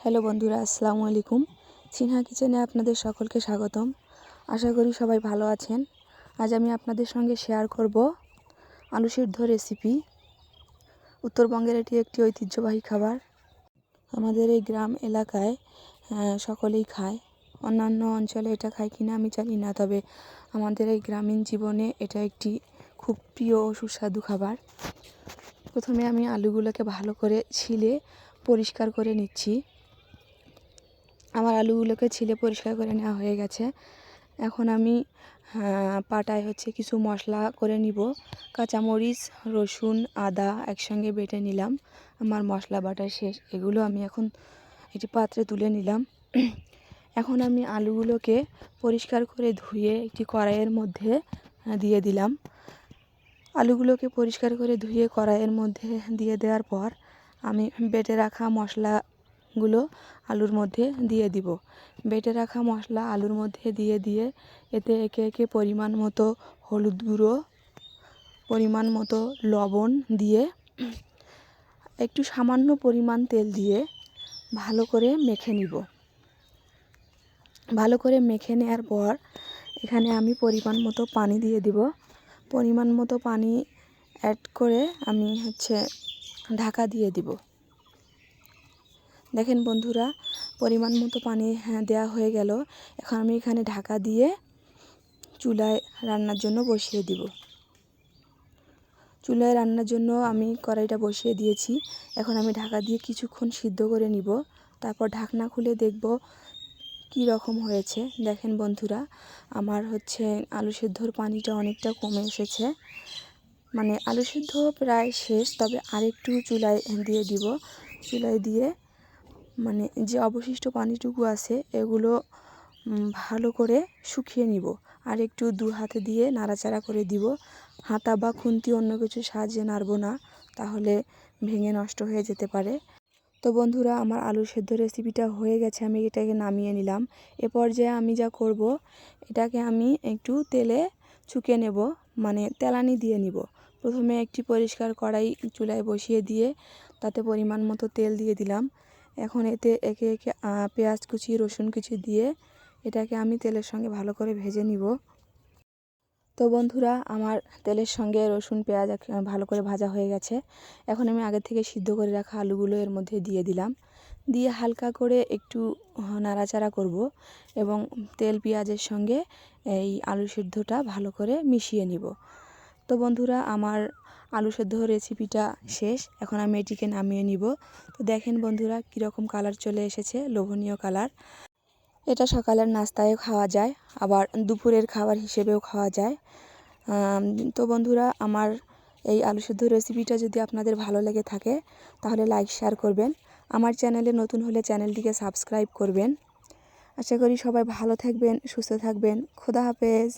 Hello বন্ধুরা, আসসালামু আলাইকুম। সিনহা কিচেনে আপনাদের সকলকে স্বাগতম। আশা করি সবাই ভালো আছেন। আজ আমি আপনাদের সঙ্গে শেয়ার করব আলু সিদ্ধ রেসিপি উত্তরবঙ্গের এটি একটি ঐতিহ্যবাহী খাবার। আমাদের এই গ্রাম এলাকায় সকলেই খায়। অন্যান্য অঞ্চলে এটা খায় কিনা আমি জানি না, তবে আমাদের এই গ্রামীণ জীবনে এটা একটি খুব প্রিয় ও সুস্বাদু খাবার। প্রথমে আমি আলুগুলোকে ভালো করে ছিলে পরিষ্কার করে নিচ্ছি। আমার আলুগুলোকে ছিলে পরিষ্কার করে নেওয়া হয়ে গেছে। এখন আমি পাটায় হচ্ছে কিছু মশলা করে নিব। কাঁচামরিচ, রসুন, আদা একসঙ্গে বেটে নিলাম। আমার মশলা বাটা শেষ। এগুলো আমি এখন একটি পাত্রে তুলে নিলাম। এখন আমি আলুগুলোকে পরিষ্কার করে ধুয়ে একটি কড়াইয়ের মধ্যে দিয়ে দিলাম। আলুগুলোকে পরিষ্কার করে ধুয়ে কড়াইয়ের মধ্যে দিয়ে দেওয়ার পর, আমি বেটে রাখা মশলাগুলো আলুর মধ্যে দিয়ে দিব। বেটে রাখা মশলা আলুর মধ্যে দিয়ে দিয়ে এতে একে একে পরিমাণ মতো হলুদ গুঁড়ো, পরিমাণ মতো লবণ দিয়ে একটু সামান্য পরিমাণ তেল দিয়ে ভালো করে মেখে নিব। ভালো করে মেখে নেওয়ার পর এখানে আমি পরিমাণ মতো পানি দিয়ে দিব। পরিমাণ মতো পানি অ্যাড করে আমি হচ্ছে ঢাকা দিয়ে দিব। দেখেন বন্ধুরা, পরিমাণ মতো পানি হ্যাঁ দেওয়া হয়ে গেল। এখন আমি এখানে ঢাকা দিয়ে চুলায় রান্নার জন্য বসিয়ে দিব। চুলায় রান্নার জন্য আমি কড়াইটা বসিয়ে দিয়েছি। এখন আমি ঢাকা দিয়ে কিছুক্ষণ সিদ্ধ করে নিব। তারপর ঢাকনা খুলে দেখব কী রকম হয়েছে। দেখেন বন্ধুরা, আমার হচ্ছে আলু সিদ্ধর পানিটা অনেকটা কমে এসেছে। মানে আলু সিদ্ধ প্রায় শেষ, তবে আরেকটু চুলায় দিয়ে দিব। চুলায় দিয়ে মানে যে অবশিষ্ট পানিটুকু আছে, এগুলো ভালো করে শুকিয়ে নিব। আর একটু দু হাতে দিয়ে নাড়াচাড়া করে দিব। হাতা বা খুন্তি অন্য কিছু সাহায্যে নাড়বো না, তাহলে ভেঙে নষ্ট হয়ে যেতে পারে। তো বন্ধুরা, আমার আলু সেদ্ধ রেসিপিটা হয়ে গেছে, আমি এটাকে নামিয়ে নিলাম। এ পর্যায়ে আমি যা করব, এটাকে আমি একটু তেলে চুকে নেব মানে তেলানি দিয়ে নিব। প্রথমে একটি পরিষ্কার কড়াই চুলায় বসিয়ে দিয়ে তাতে পরিমাণ মতো তেল দিয়ে দিলাম। এখন এতে একে একে পেঁয়াজ কুচি, রসুন কুচি দিয়ে এটাকে আমি তেলের সঙ্গে ভালো করে ভেজে নিব। তো বন্ধুরা, আমার তেলের সঙ্গে রসুন, পেঁয়াজ ভালো করে ভাজা হয়ে গেছে। এখন আমি আগে থেকে সিদ্ধ করে রাখা আলুগুলো এর মধ্যে দিয়ে দিলাম। দিয়ে হালকা করে একটু নাড়াচাড়া করব এবং তেল, পেঁয়াজের সঙ্গে এই আলু সিদ্ধটা ভালো করে মিশিয়ে নিব। তো বন্ধুরা, আমার আলু সেদ্ধ রেসিপিটা শেষ। এখন আমি এটিকে নামিয়ে নিব। তো দেখেন বন্ধুরা, কীরকম কালার চলে এসেছে, লোভনীয় কালার এটা সকালের নাস্তায় খাওয়া যায়, আবার দুপুরের খাবার হিসেবেও খাওয়া যায়। তো বন্ধুরা, আমার এই আলু সেদ্ধ রেসিপিটা যদি আপনাদের ভালো লেগে থাকে, তাহলে লাইক শেয়ার করবেন। আমার চ্যানেলে নতুন হলে চ্যানেলটিকে সাবস্ক্রাইব করবেন। আশা করি সবাই ভালো থাকবেন, সুস্থ থাকবেন। খোদা হাফেজ।